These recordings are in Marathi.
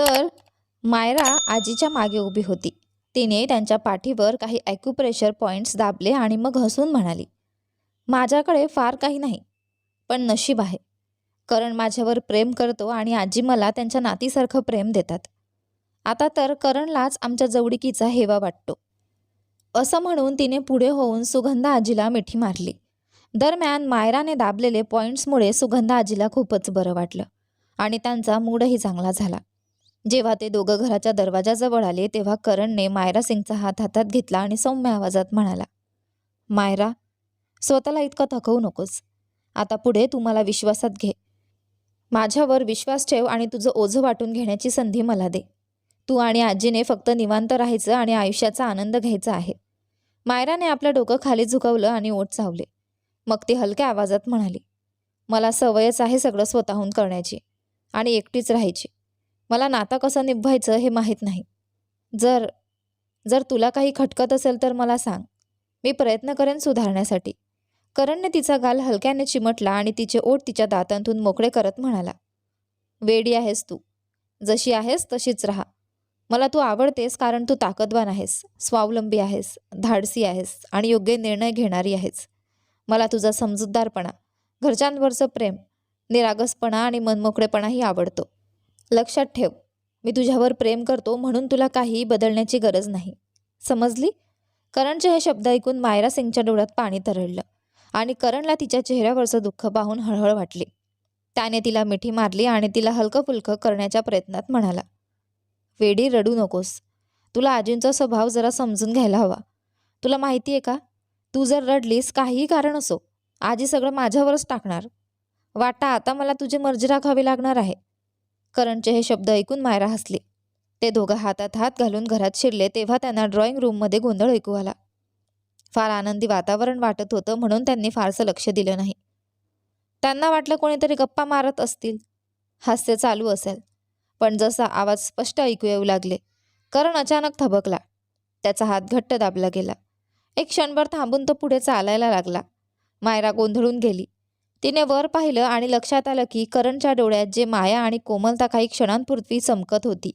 तर मायरा आजीच्या मागे उभी होती. तिने त्यांच्या पाठीवर काही ॲक्युप्रेशर पॉईंट्स दाबले आणि मग हसून म्हणाली माझ्याकडे फार काही नाही पण नशीब आहे. करण माझ्यावर प्रेम करतो आणि आजी मला त्यांच्या नातीसारखं प्रेम देतात. आता तर करणलाच आमच्या जवळिकीचा हेवा वाटतो. असं म्हणून तिने पुढे होऊन सुगंधा आजीला मिठी मारली. दरम्यान मायराने दाबलेले पॉईंट्समुळे सुगंधा आजीला खूपच बरं वाटलं आणि त्यांचा मूडही चांगला झाला. जेव्हा ते दोघं घराच्या दरवाजाजवळ आले तेव्हा करणने मायरा सिंगचा हात हातात घेतला आणि सौम्य आवाजात म्हणाला मायरा स्वतःला इतकं थकवू नकोस. आता पुढे तू मला विश्वासात घे. माझ्यावर विश्वास ठेव आणि तुझं ओझं वाटून घेण्याची संधी मला दे. तू आणि आजीने फक्त निवांत राहायचं आणि आयुष्याचा आनंद घ्यायचा आहे. मायराने आपलं डोकं खाली झुकवलं आणि ओठ चावले. मग ती हलक्या आवाजात म्हणाली मला सवयच आहे सगळं स्वतःहून करण्याची आणि एकटीच राहायची. मला नाता कसं निभवायचं हे माहीत नाही. जर जर तुला काही खटकत असेल तर मला सांग. मी प्रयत्न करेन सुधारण्यासाठी. करणने तिचा गाल हलक्याने चिमटला आणि तिचे ओठ तिच्या दातांतून मोकळे करत म्हणाला वेडी आहेस तू. जशी आहेस तशीच राहा. मला तू आवडतेस कारण तू ताकदवान आहेस स्वावलंबी आहेस धाडसी आहेस आणि योग्य निर्णय घेणारी आहेस. मला तुझा समजूतदारपणा घरच्यांवरचं प्रेम निरागसपणा आणि मनमोकळेपणाही आवडतो. लक्षात ठेव. मी तुझ्यावर प्रेम करतो म्हणून तुला काहीही बदलण्याची गरज नाही. समजली? करणचे हे शब्द ऐकून मायरा सिंगच्या डोळ्यात पाणी तरळलं आणि करणला तिच्या चेहऱ्यावरचं दुःख पाहून हळहळ वाटली. त्याने तिला मिठी मारली आणि तिला हलकं फुलकं करण्याच्या प्रयत्नात म्हणाला वेडी रडू नकोस. तुला आजींचा स्वभाव जरा समजून घ्यायला हवा. तुला माहिती आहे का? तू जर रडलीस काहीही कारण असो आजी सगळं माझ्यावरच टाकणार. वाटा आता मला तुझी मर्जी राखावी लागणार आहे. करणचे हे शब्द ऐकून मायरा हसली. ते दोघं हातात हात घालून घरात शिरले तेव्हा त्यांना ड्रॉइंग रूममध्ये गोंधळ ऐकू आला. फार आनंदी वातावरण वाटत होतं म्हणून त्यांनी फारसं लक्ष दिलं नाही. त्यांना वाटलं कोणीतरी गप्पा मारत असतील. हास्य चालू असेल. पण जसा आवाज स्पष्ट ऐकू येऊ लागले करण अचानक थबकला. त्याचा हात घट्ट दाबला गेला. एक क्षणभर थांबून तो पुढे चालायला लागला. मायरा गोंधळून गेली. तिने वर पाहिलं आणि लक्षात आलं की करणच्या डोळ्यात जे माया आणि कोमलता काही क्षणांपूर्वी चमकत होती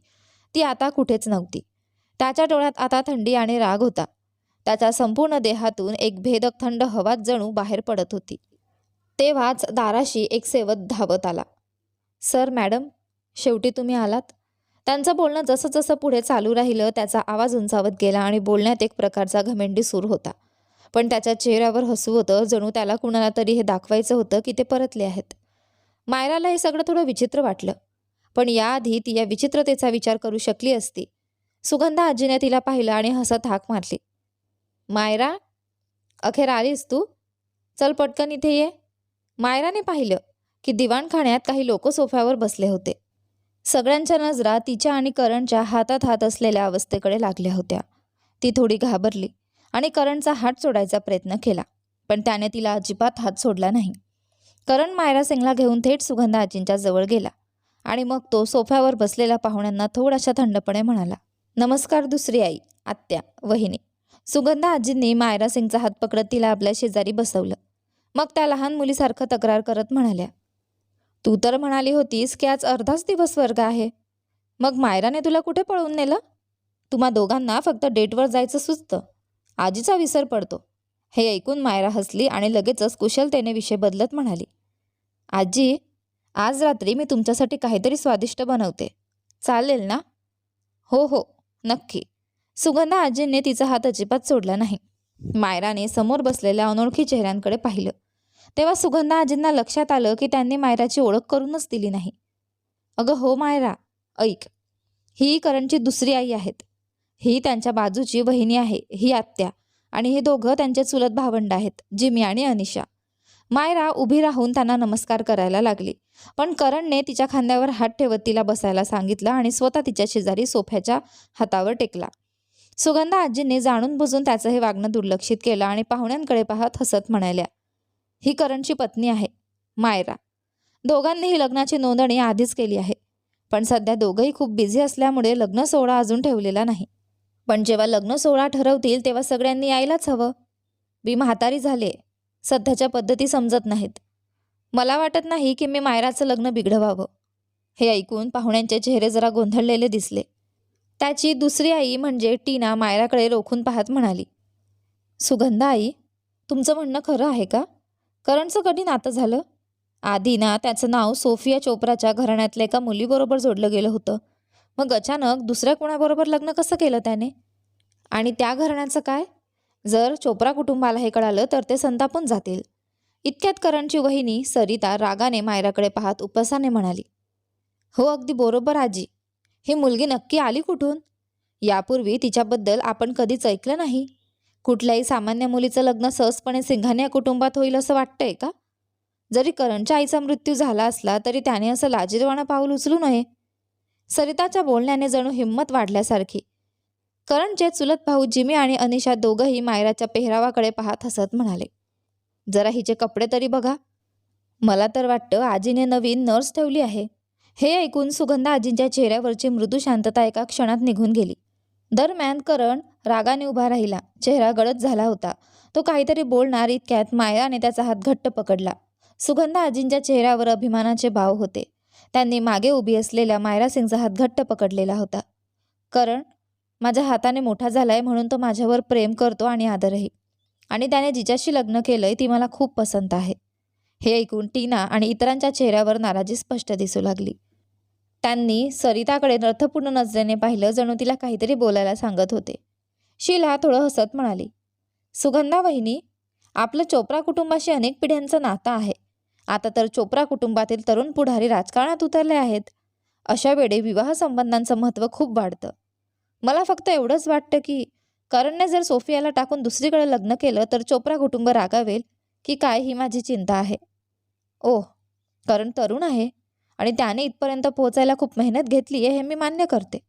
ती आता कुठेच नव्हती. त्याच्या डोळ्यात आता थंडी आणि राग होता. त्याच्या संपूर्ण देहातून एक भेदक थंड हवाच जणू बाहेर पडत होती. तेव्हाच दाराशी एक सेवत धावत आला. सर मॅडम शेवटी तुम्ही आलात? त्यांचं बोलणं जसं जसं पुढे चालू राहिलं त्याचा आवाज उंचावत गेला आणि बोलण्यात एक प्रकारचा घमेंडी सूर होता. पण त्याच्या चेहऱ्यावर हसू होतं. जणू त्याला कुणाला तरी हे दाखवायचं होतं की ते परतले आहेत. मायराला हे सगळं थोडं विचित्र वाटलं. पण याआधी ती या विचित्रतेचा विचार करू शकली असती. सुगंधा आजीने तिला पाहिलं आणि हसत हाक मारली. मायरा? अखेर आलीस तू? चल पटकन इथे ये. मायराने पाहिलं की दिवाणखाण्यात काही लोक सोफ्यावर बसले होते. सगळ्यांच्या नजरा तिच्या आणि करणच्या हातात हात असलेल्या अवस्थेकडे लागल्या होत्या. ती थोडी घाबरली. आणि करणचा हात सोडायचा प्रयत्न केला पण त्याने तिला अजिबात हात सोडला नाही. करण मायरा सिंगला घेऊन थेट सुगंधा आजींच्या जवळ गेला आणि मग तो सोफ्यावर बसलेल्या पाहुण्यांना थोडाशा थंडपणे म्हणाला नमस्कार दुसरी आई आत्या वहिनी. सुगंधा आजींनी मायरा सिंगचा हात पकडत तिला आपल्या शेजारी बसवलं. मग त्या लहान मुलीसारखं तक्रार करत म्हणाल्या तू तर म्हणाली होतीस की आज अर्धाच दिवस वर्ग आहे. मग मायराने तुला कुठे पळवून नेलं? तुम्हा दोघांना फक्त डेटवर जायचं सुचतं. आजीचा विसर पडतो. हे ऐकून मायरा हसली आणि लगेचच कुशलतेने विषय बदलत म्हणाली आजी आज रात्री मी तुमच्यासाठी काहीतरी स्वादिष्ट बनवते. चालेल ना? हो हो नक्की. सुगंधा आजींनी तिचा हात अजिबात सोडला नाही. मायराने समोर बसलेल्या अनोळखी चेहऱ्यांकडे पाहिलं. तेव्हा सुगंधा आजींना लक्षात आलं की त्यांनी मायराची ओळख करूनच दिली नाही. अगं हो मायरा ऐक. ही करणची दुसरी आई आहेत. ही त्यांच्या बाजूची वहिनी आहे ही आत्या. आणि हे दोघं त्यांचे चुलत भावंड आहेत जिमी आणि अनिशा. मायरा उभी राहून त्यांना नमस्कार करायला लागली. पण करणने तिच्या खांद्यावर हात ठेवत तिला बसायला सांगितलं आणि स्वतः तिच्या शेजारी सोफ्याच्या हातावर टेकला. सुगंधा आजीने जाणून बुजून त्याचं हे वागणं दुर्लक्षित केलं आणि पाहुण्यांकडे पाहत हसत म्हणाल्या ही करणची पत्नी आहे मायरा. दोघांनीही लग्नाची नोंदणी आधीच केली आहे. पण सध्या दोघंही खूप बिझी असल्यामुळे लग्न सोहळा अजून ठेवलेला नाही. पण जेव्हा लग्न सोहळा ठरवतील तेव्हा सगळ्यांनी यायलाच हवं. मी म्हातारी झाले. सध्याच्या पद्धती समजत नाहीत. मला वाटत नाही की मी मायराचं लग्न बिघडवावं. हे ऐकून पाहुण्यांचे चेहरे जरा गोंधळलेले दिसले. त्याची दुसरी आई म्हणजे टीना मायराकडे रोखून पाहत म्हणाली सुगंधा आई तुमचं म्हणणं खरं आहे का? करणचं कधी नातं झालं? आधी ना त्याचं नाव सोफिया चोप्राच्या घराण्यातल्या एका मुलीबरोबर जोडलं गेलं होतं. मग अचानक दुसऱ्या कोणाबरोबर लग्न कसं केलं त्याने? आणि त्या घराण्याचं काय? जर चोप्रा कुटुंबाला हे कळालं तर ते संतापून जातील. इतक्यात करणची वहिनी सरिता रागाने मायराकडे पाहत उपसाने म्हणाली हो अगदी बरोबर आजी. ही मुलगी नक्की आली कुठून? यापूर्वी तिच्याबद्दल आपण कधीच ऐकलं नाही. कुठल्याही सामान्य मुलीचं लग्न सहजपणे सिंघानिया कुटुंबात होईल असं वाटतंय का? जरी करणच्या आईचा मृत्यू झाला असला तरी त्याने असं लाजीरवाणं पाऊल उचलू नये. सरिताच्या बोलण्याने जणू हिंमत वाढल्यासारखी. करणचे चुलत भाऊ जिमी आणि अनिशा दोघंही मायराच्या पेहरावाकडे पाहत हसत म्हणाले जरा हिचे कपडे तरी बघा. मला तर वाटतं आजीने नवीन नर्स ठेवली आहे. हे ऐकून सुगंधा आजींच्या चेहऱ्यावरची मृदू शांतता एका क्षणात निघून गेली. दरम्यान करण रागाने उभा राहिला. चेहरा गडद झाला होता. तो काहीतरी बोलणार इतक्यात मायराने त्याचा हात घट्ट पकडला. सुगंधा आजींच्या चेहऱ्यावर अभिमानाचे भाव होते. त्यांनी मागे उभी असलेल्या मायरा सिंगचा हात घट्ट पकडलेला होता. करण माझ्या हाताने मोठा झालाय म्हणून तो माझ्यावर प्रेम करतो आणि आदरही. आणि त्याने जिच्याशी लग्न केलंय ती मला खूप पसंत आहे. हे ऐकून टीना आणि इतरांच्या चेहऱ्यावर नाराजी स्पष्ट दिसू लागली. त्यांनी सरिताकडे अर्थपूर्ण नजरेने पाहिलं जणू तिला काहीतरी बोलायला सांगत होते. शीला थोडं हसत म्हणाली सुगंधा वहिनी आपलं चोप्रा कुटुंबाशी अनेक पिढ्यांचं नातं आहे. आता तर चोप्रा कुटुंबातील तरुण पुढारी राजकारणात उतरले आहेत. अशा वेळी विवाह संबंधांचं महत्त्व खूप वाढतं. मला फक्त एवढंच वाटतं की करणने जर सोफियाला टाकून दुसरीकडे लग्न केलं तर चोप्रा कुटुंब रागावेल की काय ही माझी चिंता आहे. ओह करण तरुण आहे आणि त्याने इथपर्यंत पोहोचायला खूप मेहनत घेतली आहे हे मी मान्य करते.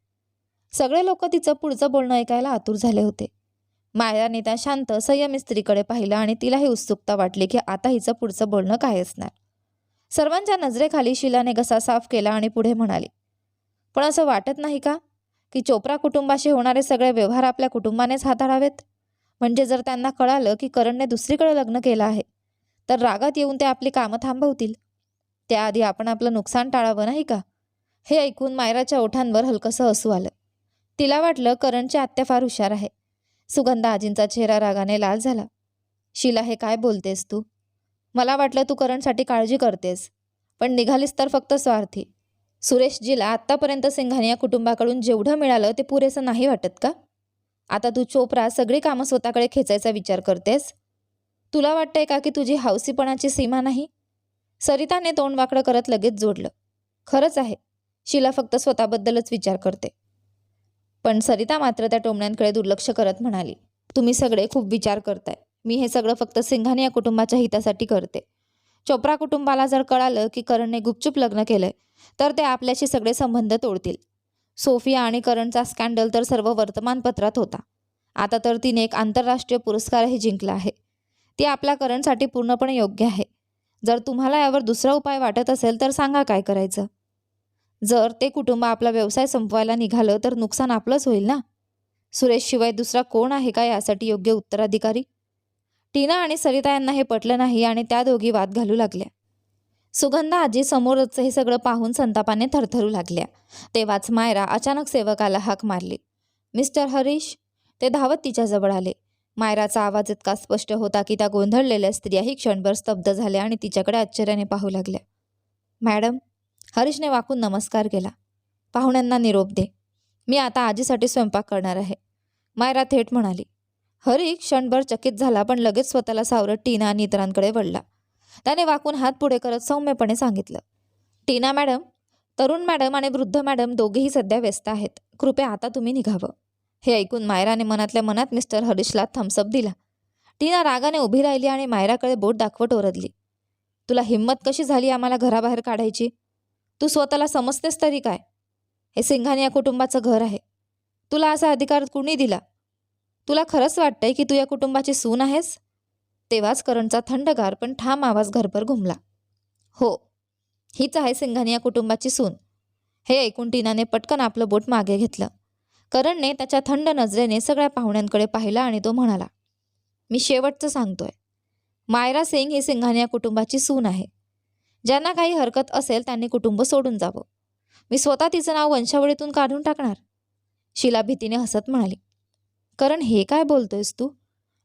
सगळे लोक तिचं पुढचं बोलणं ऐकायला आतुर झाले होते. मायाने त्या शांत संयमी स्त्रीकडे पाहिलं आणि तिलाही उत्सुकता वाटली की आता हिचं पुढचं बोलणं काय असणार सर्वांच्या नजरेखाली शिलाने घसा साफ केला आणि पुढे म्हणाली पण असं वाटत नाही का की चोप्रा कुटुंबाशी होणारे सगळे व्यवहार आपल्या कुटुंबानेच हाताळावेत? म्हणजे जर त्यांना कळालं की करणने दुसरीकडे लग्न केलं आहे तर रागात येऊन ते आपली कामं थांबवतील. त्याआधी आपण आपलं नुकसान टाळावं नाही का? हे ऐकून मायराच्या ओठांवर हलकंसं हसू आलं. तिला वाटलं करणची आत्या फार हुशार आहे. सुगंधा आजींचा चेहरा रागाने लाल झाला. शिला हे काय बोलतेस तू? मला वाटलं तू करणसाठी काळजी करतेस पण निघालीस तर फक्त स्वार्थी. सुरेशजीला आत्तापर्यंत सिंघानिया कुटुंबाकडून जेवढं मिळालं ते पुरेसं नाही वाटत का? आता तू चोप्रा सगळी कामं स्वतःकडे खेचायचा विचार करतेस? तुला वाटतंय का की तुझी हौसीपणाची सीमा नाही? सरिताने तोंड वाकडं करत लगेच जोडलं. खरंच आहे. शिला फक्त स्वतःबद्दलच विचार करते. पण सरिता मात्र त्या टोमण्यांकडे दुर्लक्ष करत म्हणाली तुम्ही सगळे खूप विचार करताय. मी हे सगळं फक्त सिंघाने या कुटुंबाच्या हितासाठी करते. चोप्रा कुटुंबाला जर कळालं की करणने गुपचूप लग्न केलंय तर ते आपल्याशी सगळे संबंध तोडतील. सोफिया आणि करणचा स्कॅन्डल तर सर्व वर्तमानपत्रात होता. आता तर तिने एक आंतरराष्ट्रीय पुरस्कारही जिंकला आहे. ती आपल्या करणसाठी पूर्णपणे योग्य आहे. जर तुम्हाला यावर दुसरा उपाय वाटत असेल तर सांगा काय करायचं. जर ते कुटुंब आपला व्यवसाय संपवायला निघालं तर नुकसान आपलंच होईल ना? सुरेशशिवाय दुसरा कोण आहे का यासाठी योग्य उत्तराधिकारी? टीना आणि सरिता यांना हे पटलं नाही आणि त्या दोघी वाद घालू लागल्या. सुगंधा आजी समोरच हे सगळं पाहून संतापाने थरथरू लागल्या. तेव्हाच मायरा अचानक सेवकाला हाक मारली. मिस्टर हरीश? ते धावत तिच्याजवळ आले. मायराचा आवाज इतका स्पष्ट होता की त्या गोंधळलेल्या स्त्रियाही क्षणभर स्तब्ध झाल्या आणि तिच्याकडे आश्चर्याने पाहू लागल्या. मॅडम हरीशने वाकून नमस्कार केला. पाहुण्यांना निरोप दे. मी आता आजीसाठी स्वयंपाक करणार आहे. मायरा थेट म्हणाली. हरी क्षणभर चकित झाला पण लगेच स्वतःला सावरत टीना आणि इतरांकडे वळला. त्याने वाकून हात पुढे करत सौम्यपणे सांगितलं. टीना मॅडम तरुण मॅडम आणि वृद्ध मॅडम दोघेही सध्या व्यस्त आहेत. कृपया आता तुम्ही निघावं. हे ऐकून मायराने मनातल्या मनात मिस्टर हरीशला थम्सअप दिला. टीना रागाने उभी राहिली आणि मायराकडे बोट दाखवत ओरडली. तुला हिंमत कशी झाली आम्हाला घराबाहेर काढायची? तू स्वतःला समजतेस तरी काय? हे सिंघाने या कुटुंबाचं घर आहे. तुला असा अधिकार कुणी दिला? तुला खरंच वाटतंय की तू या कुटुंबाची सून आहेस? तेव्हाच करणचा थंडगार पण ठाम आवाज घरभर घुमला. हो हीच आहे सिंघाने या कुटुंबाची सून. हे ऐकून टीनाने पटकन आपलं बोट मागे घेतलं. करणने त्याच्या थंड नजरेने सगळ्या पाहुण्यांकडे पाहिला आणि तो म्हणाला मी शेवटचं सांगतोय. मायरा सिंग ही सिंघानिया कुटुंबाची सून आहे. ज्यांना काही हरकत असेल त्यांनी कुटुंब सोडून जावं. मी स्वतः तिचं नाव वंशावळीतून काढून टाकणार. शिला भीतीने हसत म्हणाली करण हे काय बोलतोयस तू?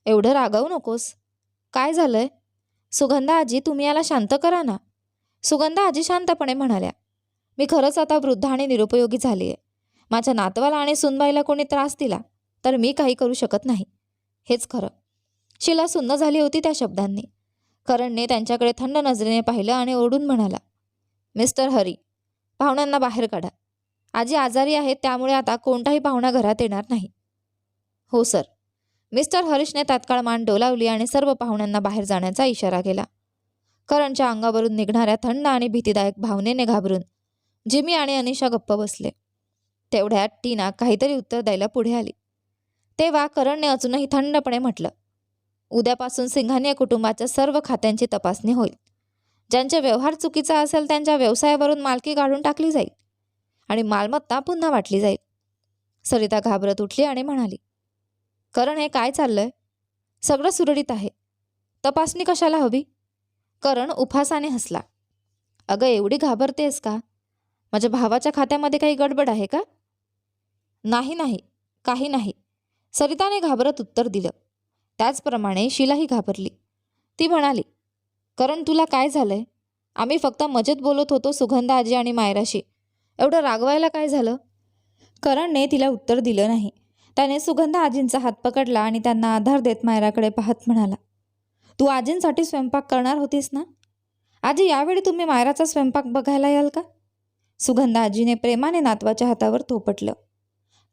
एवढं रागावू नकोस. काय झालंय? सुगंधा आजी तुम्ही याला शांत करा ना. सुगंधा आजी शांतपणे म्हणाल्या मी खरंच आता वृद्ध आणि निरुपयोगी झाली आहे माझ्या नातवाला आणि सुनबाईला कोणी त्रास दिला तर मी काही करू शकत नाही. हेच खरं. शिला सुन्न झाली होती त्या शब्दांनी. करणने त्यांच्याकडे थंड नजरेने पाहिलं आणि ओढून म्हणाला मिस्टर हरी पाहुण्यांना बाहेर काढा. आजी आजारी आहेत त्यामुळे आता कोणताही पाहुणा घरात येणार नाही. हो सर. मिस्टर हरीशने तात्काळ मान डोलावली आणि सर्व पाहुण्यांना बाहेर जाण्याचा इशारा केला. करणच्या अंगावरून निघणाऱ्या थंड आणि भीतीदायक भावनेने घाबरून जिमी आणि अनिशा गप्प बसले. तेवढ्यात टीना काहीतरी उत्तर द्यायला पुढे आली. तेव्हा करणने अजूनही थंडपणे म्हटलं उद्यापासून सिंघानिया कुटुंबाच्या सर्व खात्यांची तपासणी होईल. ज्यांचे व्यवहार चुकीचा असेल त्यांच्या व्यवसायावरून मालकी काढून टाकली जाईल आणि मालमत्ता पुन्हा वाटली जाईल. सरिता घाबरत उठली आणि म्हणाली करण हे काय चाललंय? सगळं सुरळीत आहे. तपासणी कशाला हवी? करण उफासाने हसला. अगं एवढी घाबरतेस का? माझ्या भावाच्या खात्यामध्ये काही गडबड आहे का? नाही नाही काही नाही. सरिताने घाबरत उत्तर दिलं. त्याचप्रमाणे शिलाही घाबरली. ती म्हणाली करण तुला काय झालंय? आम्ही फक्त मजेत बोलत होतो सुगंधा आजी आणि मायराशी. एवढं रागवायला काय झालं? करणने तिला उत्तर दिलं नाही. त्याने सुगंधा आजींचा हात पकडला आणि त्यांना आधार देत मायराकडे पाहत म्हणाला तू आजींसाठी स्वयंपाक करणार होतीस ना? आजी यावेळी तुम्ही मायराचा स्वयंपाक बघायला याल का? सुगंधा आजीने प्रेमाने नातवाच्या हातावर थोपटलं.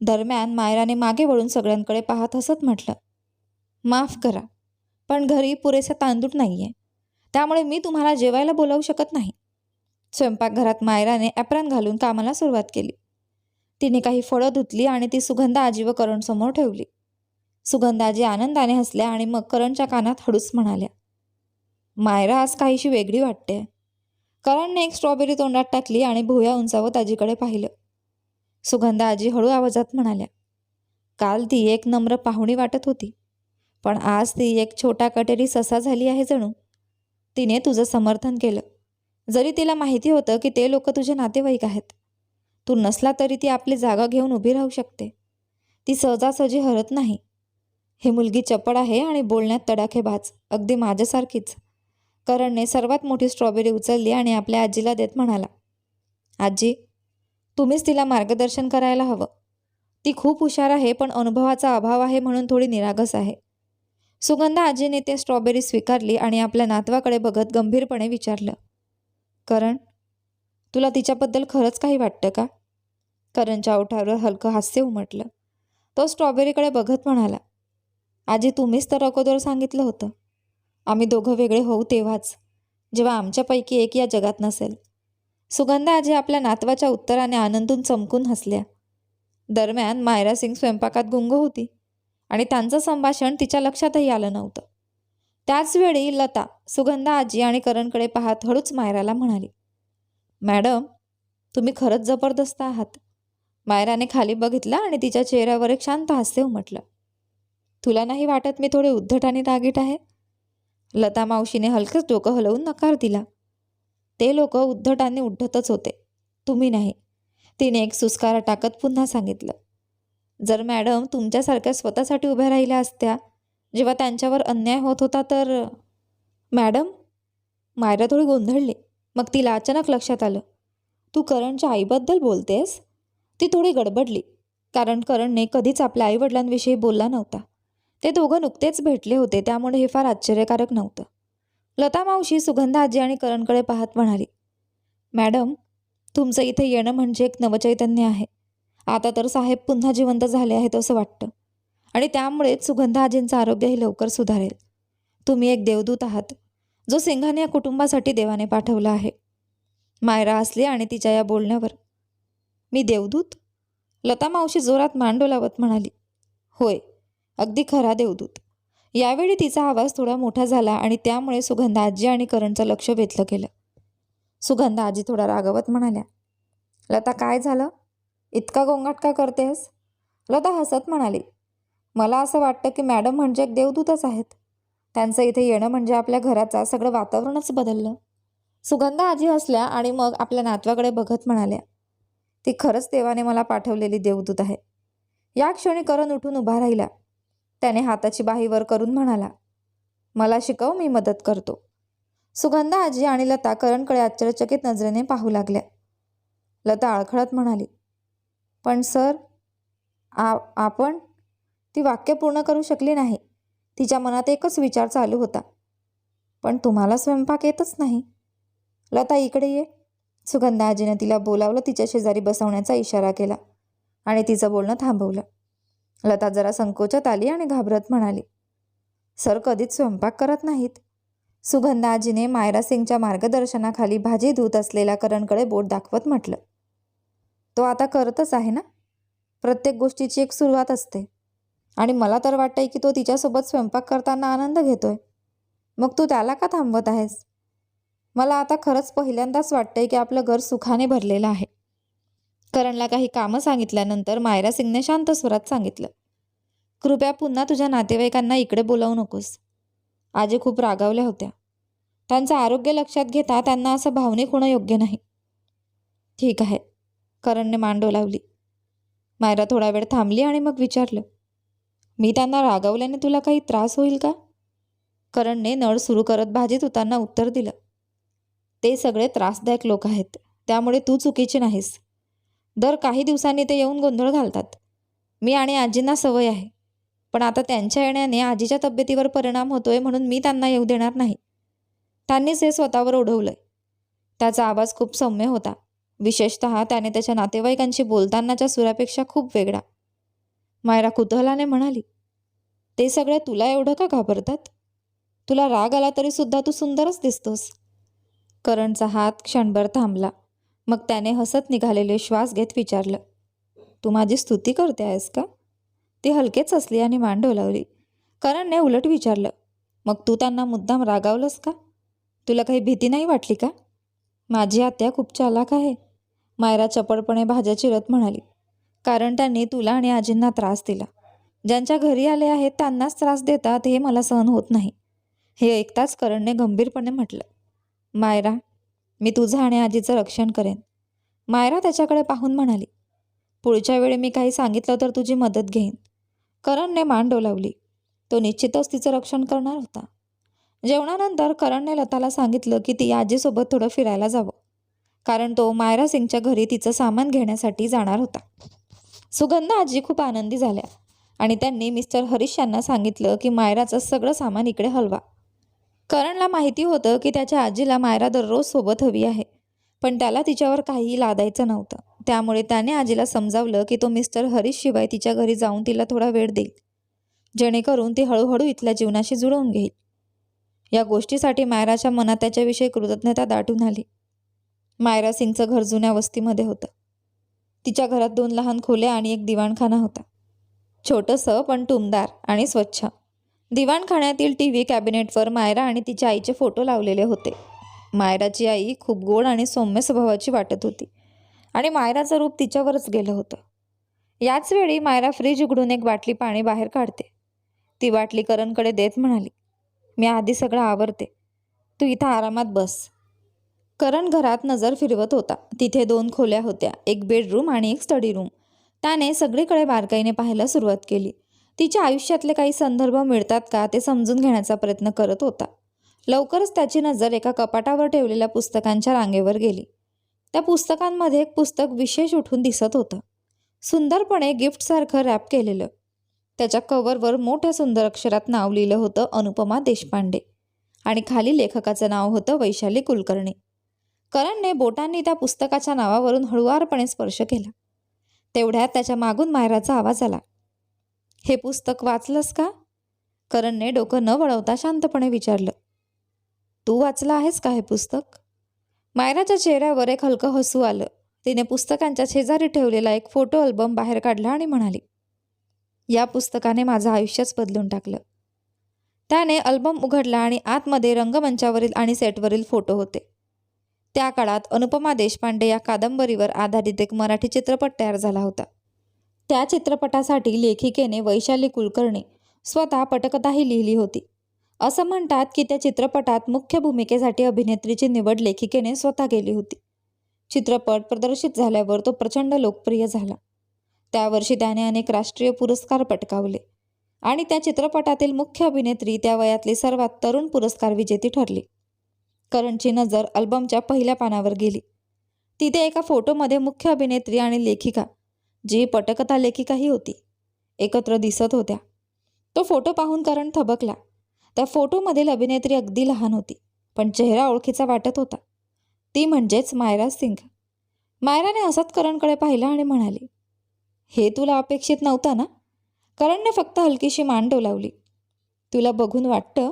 दरम्यान मायराने मागे वळून सगळ्यांकडे पाहत हसत म्हटलं माफ करा. पण घरी पुरेसा तांदूळ नाही आहे त्यामुळे मी तुम्हाला जेवायला बोलावू शकत नाही. स्वयंपाकघरात मायराने ॲप्रॅन घालून कामाला सुरुवात केली. तिने काही फळं धुतली आणि ती सुगंध आजी व करणसमोर ठेवली. सुगंध आजी आनंदाने हसल्या आणि मग करणच्या कानात हळूच म्हणाल्या मायरा आज काहीशी वेगळी वाटते. करणने एक स्ट्रॉबेरी तोंडात टाकली आणि भुया उंचावत आजीकडे पाहिलं. सुगंधा आजी हळू आवाजात म्हणाल्या काल ती एक नम्र पाहुणी वाटत होती. पण आज ती एक छोटा कटेरी ससा झाली आहे जणू. तिने तुझं समर्थन केलं. जरी तिला माहिती होतं की ते लोक तुझे नातेवाईक आहेत. तू नसला तरी ती आपली जागा घेऊन उभी राहू शकते. ती सहजासहजी हरत नाही. ही मुलगी चपळ आहे आणि बोलण्यात तडाखेबाज अगदी माझ्यासारखीच. करणने सर्वात मोठी स्ट्रॉबेरी उचलली आणि आपल्या आजीला देत म्हणाला आजी तुम्हीच तिला मार्गदर्शन करायला हवं. ती खूप हुशार आहे पण अनुभवाचा अभाव आहे म्हणून थोडी निरागस आहे. सुगंधा आजीने ते स्ट्रॉबेरी स्वीकारली आणि आपल्या नातवाकडे बघत गंभीरपणे विचारलं करण तुला तिच्याबद्दल खरंच काही वाटतं का? करणच्या ओठावर हलकं हास्य उमटलं. तो स्ट्रॉबेरीकडे बघत म्हणाला आजी तुम्हीच तर अगोदर सांगितलं होतं. आम्ही दोघं वेगळे होऊ तेव्हाच जेव्हा आमच्यापैकी एक या जगात नसेल. सुगंधा आजी आपल्या नातवाच्या उत्तराने आनंदून चमकून हसल्या. दरम्यान मायरा सिंग स्वयंपाकात गुंग होती. आणि त्यांचं संभाषण तिच्या लक्षातही आलं नव्हतं. त्याचवेळी लता सुगंधा आजी आणि करणकडे पाहत हळूच मायराला म्हणाली मॅडम तुम्ही खरंच जबरदस्त आहात. मायराने खाली बघितलं आणि तिच्या चेहऱ्यावर एक शांत हास्य उमटलं. तुला नाही वाटत मी थोडे उद्धट आणि रागीट आहे लता मावशीने हलकंच डोकं हलवून नकार दिला. ते लोक उद्धट आणि उद्धटच होते. तुम्ही नाही. तिने एक सुस्कारा टाकत पुन्हा सांगितलं. जर मॅडम तुमच्यासारख्या स्वतःसाठी उभ्या राहिल्या असत्या जेव्हा त्यांच्यावर अन्याय होत होता तर मॅडम मायरा थोडी गोंधळली. मग तिला अचानक लक्षात आलं. तू करणच्या आईबद्दल बोलतेस? ती थोडी गडबडली कारण करणने कधीच आपल्या आईवडिलांविषयी बोलला नव्हता. ते दोघं नुकतेच भेटले होते त्यामुळे हे फार आश्चर्यकारक नव्हतं. लता मावशी सुगंधा आजी आणि करणकडे पाहत म्हणाली मॅडम तुमचं इथे येणं म्हणजे एक नवचैतन्य आहे. आता तर साहेब पुन्हा जिवंत झाले आहेत असं वाटतं. आणि त्यामुळेच सुगंधा आजींचं आरोग्यही लवकर सुधारेल. तुम्ही एक देवदूत आहात जो सिंघाने या कुटुंबासाठी देवाने पाठवला आहे. मायरा असली आणि तिच्या या बोलण्यावर. मी देवदूत? लता मावशी जोरात मान डोलावत म्हणाली. होय अगदी खरा देवदूत. यावेळी तिचा आवाज थोडा मोठा झाला आणि त्यामुळे सुगंधा आजी आणि करणचं लक्ष वेधलं गेलं. सुगंधा आजी थोडा रागवत म्हणाल्या लता काय झालं? इतका गोंगाट का करतेस? लता हसत म्हणाली मला असं वाटतं की मॅडम म्हणजे एक देवदूतच आहेत. त्यांचं इथे येणं म्हणजे आपल्या घराचा सगळं वातावरणच बदललं. सुगंधा आजी हसल्या आणि मग आपल्या नातवाकडे बघत म्हणाल्या ती खरंच देवाने मला पाठवलेली देवदूत आहे. या क्षणी करण उठून उभा राहिला. त्याने हाताची बाही वर करून म्हणाला मला शिकव मी मदत करतो. सुगंधा आजी आणि लता करणकडे आश्चर्यचकित नजरेने पाहू लागल्या. लता अळखळत म्हणाली पण सर आ आपण ती वाक्य पूर्ण करू शकली नाही. तिच्या मनात एकच विचार चालू होता. पण तुम्हाला स्वयंपाक येतच नाही. लता इकडे ये. सुगंधा आजीनं तिला बोलावलं तिच्या शेजारी बसवण्याचा इशारा केला आणि तिचं बोलणं थांबवलं. लता जरा संकोचात आली आणि घाबरत म्हणाली सर कधीच स्वयंपाक करत नाहीत. सुगंधा आजीने मायरा सिंगच्या मार्गदर्शनाखाली भाजी धुत असलेल्या करणकडे बोट दाखवत म्हटलं तो आता करतच आहे ना? प्रत्येक गोष्टीची एक सुरुवात असते. आणि मला तर वाटतंय की तो तिच्यासोबत स्वयंपाक करताना आनंद घेतोय. मग तू त्याला का थांबवत आहेस? मला आता खरंच पहिल्यांदाच वाटतंय की आपलं घर सुखाने भरलेलं आहे. करणला काही कामं सांगितल्यानंतर मायरा सिंगने शांत स्वरात सांगितलं. कृपया पुन्हा तुझ्या नातेवाईकांना इकडे बोलावू नकोस. आजी खूप रागावल्या होत्या. त्यांचं आरोग्य लक्षात घेता त्यांना असं भावनिक होणं योग्य नाही. ठीक आहे. करणने मान डोलावली मायरा थोडा वेळ थांबली आणि मग विचारलं मी त्यांना रागवल्याने तुला काही त्रास होईल का? करणने नळ सुरू करत भाजीत उताना उत्तर दिलं ते सगळे त्रासदायक लोक आहेत त्यामुळे तू चुकीची नाहीस. दर काही दिवसांनी ते येऊन गोंधळ घालतात. मी आणि आजींना सवय आहे पण आता त्यांच्या येण्याने आजीच्या तब्येतीवर परिणाम होतोय म्हणून मी त्यांना येऊ देणार नाही. त्यांनीच हे स्वतःवर ओढवलंय. त्याचा आवाज खूप सौम्य होता. विशेषत त्याने त्याच्या नातेवाईकांशी बोलतानाच्या सुरापेक्षा खूप वेगळा. मायरा कुतूहलाने म्हणाली ते सगळे तुला एवढं का घाबरतात? तुला राग आला तरी सुद्धा तू सुंदरच दिसतोस. करणचा हात क्षणभर थांबला. मग त्याने हसत निघालेले श्वास घेत विचारलं तू माझी स्तुती करते आहेस का? ती हलकेच असली आणि मान डोलावली. करणने उलट विचारलं मग तू त्यांना मुद्दाम रागावलंस का? तुला काही भीती नाही वाटली का? माझी आत्या खूप चालाक आहे. मायरा चपळपणे भाज्या चिरत म्हणाली. कारण त्यांनी तुला आणि आजींना त्रास दिला. ज्यांच्या घरी आले आहेत त्यांनाच त्रास देतात हे मला सहन होत नाही. हे ऐकताच करणने गंभीरपणे म्हटलं. मायरा मी तुझं आणि आजीचं रक्षण करेन. मायरा त्याच्याकडे पाहून म्हणाली. पुढच्या वेळी मी काही सांगितलं तर तुझी मदत घेईन. करणने मान डोलावली. तो निश्चितच तिचं रक्षण करणार होता. जेवणानंतर करणने लताला सांगितलं की ती आजीसोबत थोडं फिरायला जावं. कारण तो मायरा सिंगच्या घरी तिचं सामान घेण्यासाठी जाणार होता. सुगंधा आजी खूप आनंदी झाल्या आणि त्यांनी मिस्टर हरीश यांना सांगितलं की मायराचं सगळं सामान इकडे हलवा. करणला माहिती होतं की त्याच्या आजीला मायरा दररोज सोबत हवी आहे पण त्याला तिच्यावर काहीही लादायचं नव्हतं. त्यामुळे त्याने आजीला समजावलं की तो मिस्टर हरीश शिवाय तिच्या घरी जाऊन तिला थोडा वेळ देईल जेणेकरून ती हळूहळू इथल्या जीवनाशी जुळवून घेईल. या गोष्टीसाठी मायराच्या मनात त्याच्याविषयी कृतज्ञता दाटून आली. मायरा सिंगचं घर जुन्या वस्तीमध्ये होतं. तिच्या घरात दोन लहान खोल्या आणि एक दिवाणखाना होता. छोटंसं पण टुमदार आणि स्वच्छ. दिवाणखाण्यातील टी व्ही कॅबिनेटवर मायरा आणि तिच्या आईचे फोटो लावलेले होते. मायराची आई खूप गोड आणि सौम्य स्वभावाची वाटत होती आणि मायराचं रूप तिच्यावरच गेलं होतं. याच वेळी मायरा फ्रीज उघडून एक बाटली पाणी बाहेर काढते. ती बाटली करणकडे देत म्हणाली मी आधी सगळं आवरते. तू इथं आरामात बस. करण घरात नजर फिरवत होता. तिथे दोन खोल्या होत्या एक बेडरूम आणि एक स्टडी रूम. त्याने सगळीकडे बारकाईने पाहायला सुरुवात केली. तिच्या आयुष्यातले काही संदर्भ मिळतात का ते समजून घेण्याचा प्रयत्न करत होता. लवकरच त्याची नजर एका कपाटावर ठेवलेल्या पुस्तकांच्या रांगेवर गेली. त्या पुस्तकांमध्ये एक पुस्तक विशेष उठून दिसत होतं. सुंदरपणे गिफ्टसारखं रॅप केलेलं. त्याच्या कव्हरवर मोठ्या सुंदर अक्षरात नाव लिहिलं होतं अनुपमा देशपांडे. आणि खाली लेखकाचं नाव होतं वैशाली कुलकर्णी. करणने बोटांनी त्या पुस्तकाच्या नावावरून हळुवारपणे स्पर्श केला. तेवढ्यात त्याच्या मागून मायराचा आवाज आला. हे पुस्तक वाचलंस का? करणने डोकं न वळवता शांतपणे विचारलं. तू वाचलं आहेस का हे पुस्तक? मायराच्या चेहऱ्यावर एक हलकं हसू आलं. तिने पुस्तकांच्या शेजारी ठेवलेला एक फोटो अल्बम बाहेर काढला आणि म्हणाली या पुस्तकाने माझं आयुष्यच बदलून टाकलं. त्याने अल्बम उघडला आणि आतमध्ये रंगमंचावरील आणि सेटवरील फोटो होते. त्या काळात अनुपमा देशपांडे या कादंबरीवर आधारित एक मराठी चित्रपट तयार झाला होता. त्या चित्रपटासाठी लेखिकेने वैशाली कुलकर्णी स्वतः पटकथाही लिहिली होती. असं म्हणतात की त्या चित्रपटात मुख्य भूमिकेसाठी अभिनेत्रीची निवड लेखिकेने स्वतः केली होती. चित्रपट प्रदर्शित झाल्यावर तो प्रचंड लोकप्रिय झाला. त्या वर्षी त्याने अनेक राष्ट्रीय पुरस्कार पटकावले आणि त्या चित्रपटातील मुख्य अभिनेत्री त्या वयातली सर्वात तरुण पुरस्कार विजेती ठरली. करणची नजर अल्बमच्या पहिल्या पानावर गेली. तिथे एका फोटोमध्ये मुख्य अभिनेत्री आणि लेखिका जी पटकथा लेखिकाही होती एकत्र दिसत होत्या. तो फोटो पाहून करण थबकला. त्या फोटोमधील अभिनेत्री अगदी लहान होती पण चेहरा ओळखीचा वाटत होता. ती म्हणजेच मायरा सिंग मायराने हसत करणकडे पाहिलं आणि म्हणाली हे तुला अपेक्षित नव्हतं ना? करणने फक्त हलकीशी मान डोलावली. तुला बघून वाटतं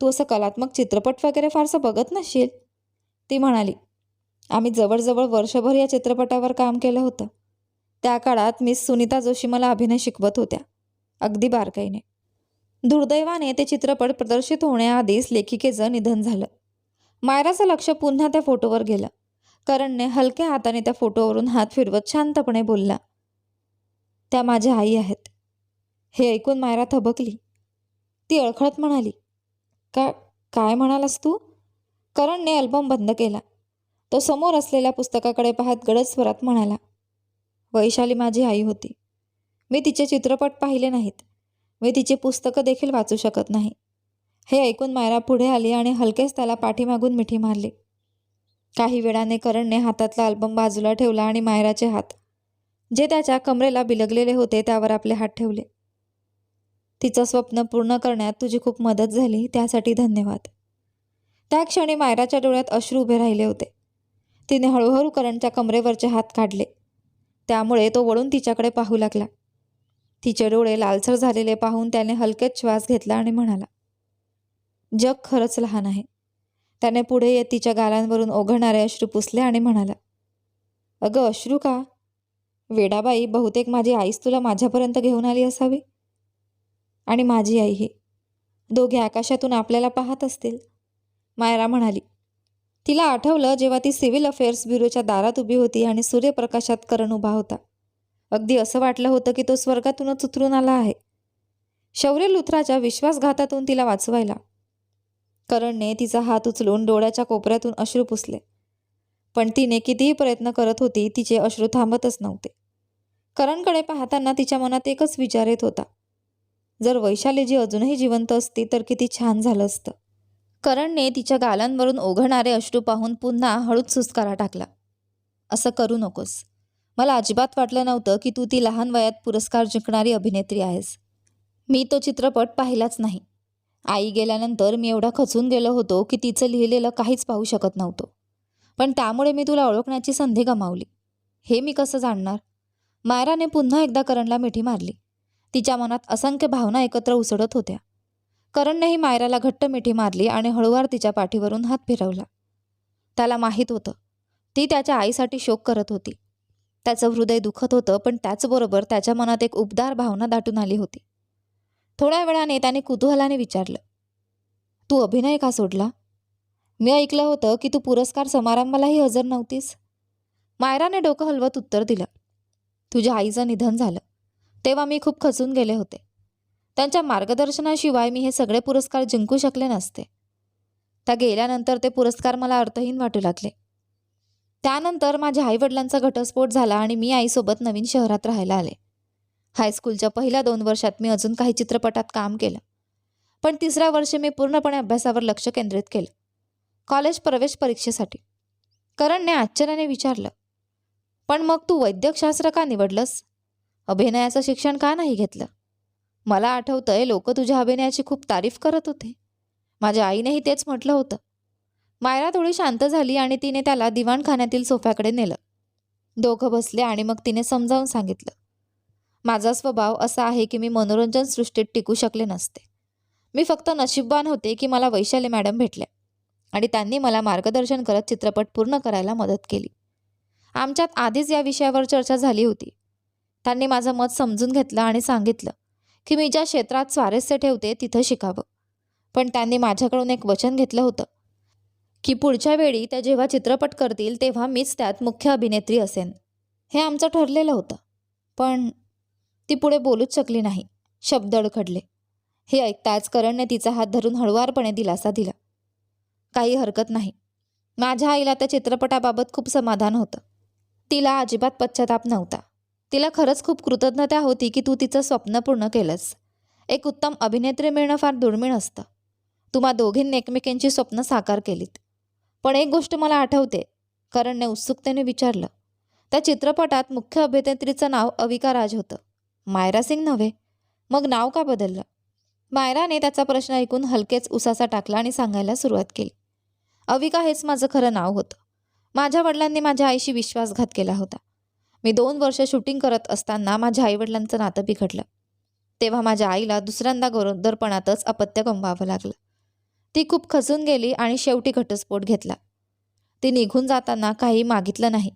तू असं कलात्मक चित्रपट वगैरे फारसं बघत नसशील ती म्हणाली. आम्ही जवळजवळ वर्षभर या चित्रपटावर काम केलं होतं. त्या काळात मिस सुनीता जोशी मला अभिनय शिकवत होत्या. अगदी बारकाईने. दुर्दैवाने ते चित्रपट प्रदर्शित होण्याआधीच लेखिकेचं निधन झालं. मायराचं लक्ष पुन्हा त्या फोटोवर गेलं. करणने हलक्या हाताने त्या फोटोवरून हात फिरवत शांतपणे बोलला. त्या माझ्या आई आहेत. हे ऐकून मायरा थबकली. ती अळखळत म्हणाली. का काय म्हणालास तू? करणने अल्बम बंद केला. तो समोर असलेल्या पुस्तकाकडे पाहत गडद स्वरात म्हणाला वैशाली माझी आई होती. मी तिचे चित्रपट पाहिले नाहीत. मी तिची पुस्तकं देखील वाचू शकत नाही. हे ऐकून मायरा पुढे आली आणि हलकेच त्याला पाठीमागून मिठी मारली. काही वेळाने करणने हातातला अल्बम बाजूला ठेवला आणि मायराचे हात जे त्याच्या कमरेला बिलगलेले होते त्यावर आपले हात ठेवले. तिचं स्वप्न पूर्ण करण्यात तुझी खूप मदत झाली त्यासाठी धन्यवाद. त्या क्षणी मायराच्या डोळ्यात अश्रू उभे राहिले होते. तिने हळूहळू करणच्या कमरेवरचे हात काढले. त्यामुळे तो वळून तिच्याकडे पाहू लागला. तिचे डोळे लालसर झालेले पाहून त्याने हलकेच श्वास घेतला आणि म्हणाला जग खरंच लहान आहे. त्याने पुढे येत तिच्या गालांवरून ओघळणारे अश्रू पुसले आणि म्हणाला अगं अश्रू का? वेडाबाई बहुतेक माझी आईस तुला माझ्यापर्यंत घेऊन आली असावी? आणि माझी आई ही. दोघे आकाशातून आपल्याला पाहत असतील. मायरा म्हणाली तिला आठवलं जेव्हा ती सिव्हिल अफेअर्स ब्युरोच्या दारात उभी होती आणि सूर्यप्रकाशात करण उभा होता. अगदी असं वाटलं होतं की तो स्वर्गातूनच उतरून आला आहे. शौर्य लुथराच्या विश्वासघातातून तिला वाचवायला. करणने तिचा हात उचलून डोळ्याच्या कोपऱ्यातून अश्रू पुसले. पण तिने कितीही प्रयत्न करत होती तिचे अश्रू थांबतच नव्हते. करणकडे पाहताना तिच्या मनात एकच विचार येत होता. जर वैशालीजी अजूनही जिवंत असती तर किती छान झालं असतं. करणने तिच्या गालांवरून ओघणारे अश्रू पाहून पुन्हा हळूच सुस्कारा टाकला. असं करू नकोस. मला अजिबात वाटलं नव्हतं की तू ती लहान वयात पुरस्कार जिंकणारी अभिनेत्री आहेस. मी तो चित्रपट पाहिलाच नाही. आई गेल्यानंतर मी एवढा खचून गेलो होतो की तिचं लिहिलेलं काहीच पाहू शकत नव्हतो. पण त्यामुळे मी तुला ओळखण्याची संधी गमावली. हे मी कसं जाणणार? मायराने पुन्हा एकदा करणला मिठी मारली. तिच्या मनात असंख्य भावना एकत्र उसळत होत्या. करणनेही मायराला घट्ट मिठी मारली आणि हळूवार तिच्या पाठीवरून हात फिरवला. त्याला माहीत होतं ती त्याच्या आईसाठी शोक करत होती. त्याचं हृदय दुखत होतं पण त्याचबरोबर त्याच्या मनात एक उबदार भावना दाटून आली होती. थोड्या वेळाने त्याने कुतूहलाने विचारलं तू अभिनय का सोडला? मी ऐकलं होतं की तू पुरस्कार समारंभालाही हजर नव्हतीस. मायराने डोकं हलवत उत्तर दिलं तुझ्या आईचं निधन झालं. तेव्हा मी खूप खचून गेले होते. त्यांच्या मार्गदर्शनाशिवाय मी हे सगळे पुरस्कार जिंकू शकले नसते. त्या गेल्यानंतर ते पुरस्कार मला अर्थहीन वाटू लागले. त्यानंतर माझ्या आईवडिलांचा घटस्फोट झाला आणि मी आईसोबत नवीन शहरात राहायला आले. हायस्कूलच्या पहिल्या दोन वर्षात मी अजून काही चित्रपटात काम केलं. पण तिसऱ्या वर्षी मी पूर्णपणे अभ्यासावर लक्ष केंद्रित केलं. कॉलेज प्रवेश परीक्षेसाठी. करणने आश्चर्याने विचारलं पण मग तू वैद्यकशास्त्र का निवडलंस? अभिनयाचं शिक्षण का नाही घेतलं? मला आठवतंय लोक तुझ्या अभिनयाची खूप तारीफ करत होते. माझ्या आईनेही तेच म्हटलं होतं. मायरा थोडी शांत झाली आणि तिने त्याला दिवाणखान्यातील सोफ्याकडे नेलं. दोघं बसले आणि मग तिने समजावून सांगितलं माझा स्वभाव असा आहे की मी मनोरंजन सृष्टीत टिकू शकले नसते. मी फक्त नशीबवान होते की मला वैशाली मॅडम भेटल्या आणि त्यांनी मला मार्गदर्शन करत चित्रपट पूर्ण करायला मदत केली. आमच्यात आधीच या विषयावर चर्चा झाली होती. त्यांनी माझं मत समजून घेतलं आणि सांगितलं की मी ज्या क्षेत्रात स्वारस्य ठेवते तिथं शिकावं. पण त्यांनी माझ्याकडून एक वचन घेतलं होतं की पुढच्या वेळी त्या जेव्हा चित्रपट करतील तेव्हा मीच त्यात मुख्य अभिनेत्री असेन. हे आमचं ठरलेलं होतं. पण ती पुढे बोलूच शकली नाही. शब्द अडखडले. हे ऐकताच करणने तिचा हात धरून हळुवारपणे दिलासा दिला. काही हरकत नाही. माझ्या आईला त्या चित्रपटाबाबत खूप समाधान होतं. तिला अजिबात पश्चाताप नव्हता. तिला खरंच खूप कृतज्ञता होती की तू तिचं स्वप्न पूर्ण केलंस. एक उत्तम अभिनेत्री मिळणं फार दुर्मिळ असतं. तुम्हा दोघींनी एकमेकींची स्वप्न साकार केलीत. पण एक गोष्ट मला आठवते करणने उत्सुकतेने विचारलं. त्या चित्रपटात मुख्य अभिनेत्रीचं नाव अविका राज होतं. मायरा सिंग नव्हे. मग नाव का बदललं? मायराने त्याचा प्रश्न ऐकून हलकेच उसासा टाकला आणि सांगायला सुरुवात केली. अविका हेच माझं खरं नाव होतं. माझ्या वडिलांनी माझ्या आईशी विश्वासघात केला होता. मी दोन वर्ष शूटिंग करत असताना माझ्या आईवडिलांचं नातं बिघडलं. तेव्हा माझ्या आईला दुसऱ्यांदा गरोदरपणातच अपत्य गमवावं लागलं. ती खूप खचून गेली आणि शेवटी घटस्फोट घेतला. ती निघून जाताना काही मागितलं नाही.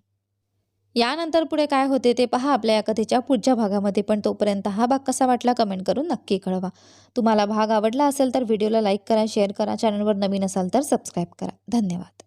यानंतर पुढे काय होते ते पहा आपल्या या कथेच्या पुढच्या भागामध्ये पण तोपर्यंत हा भाग कसा वाटला कमेंट करून नक्की कळवा. तुम्हाला भाग आवडला असेल तर व्हिडिओला लाईक करा शेअर करा चॅनलवर नवीन असाल तर सबस्क्राईब करा. धन्यवाद.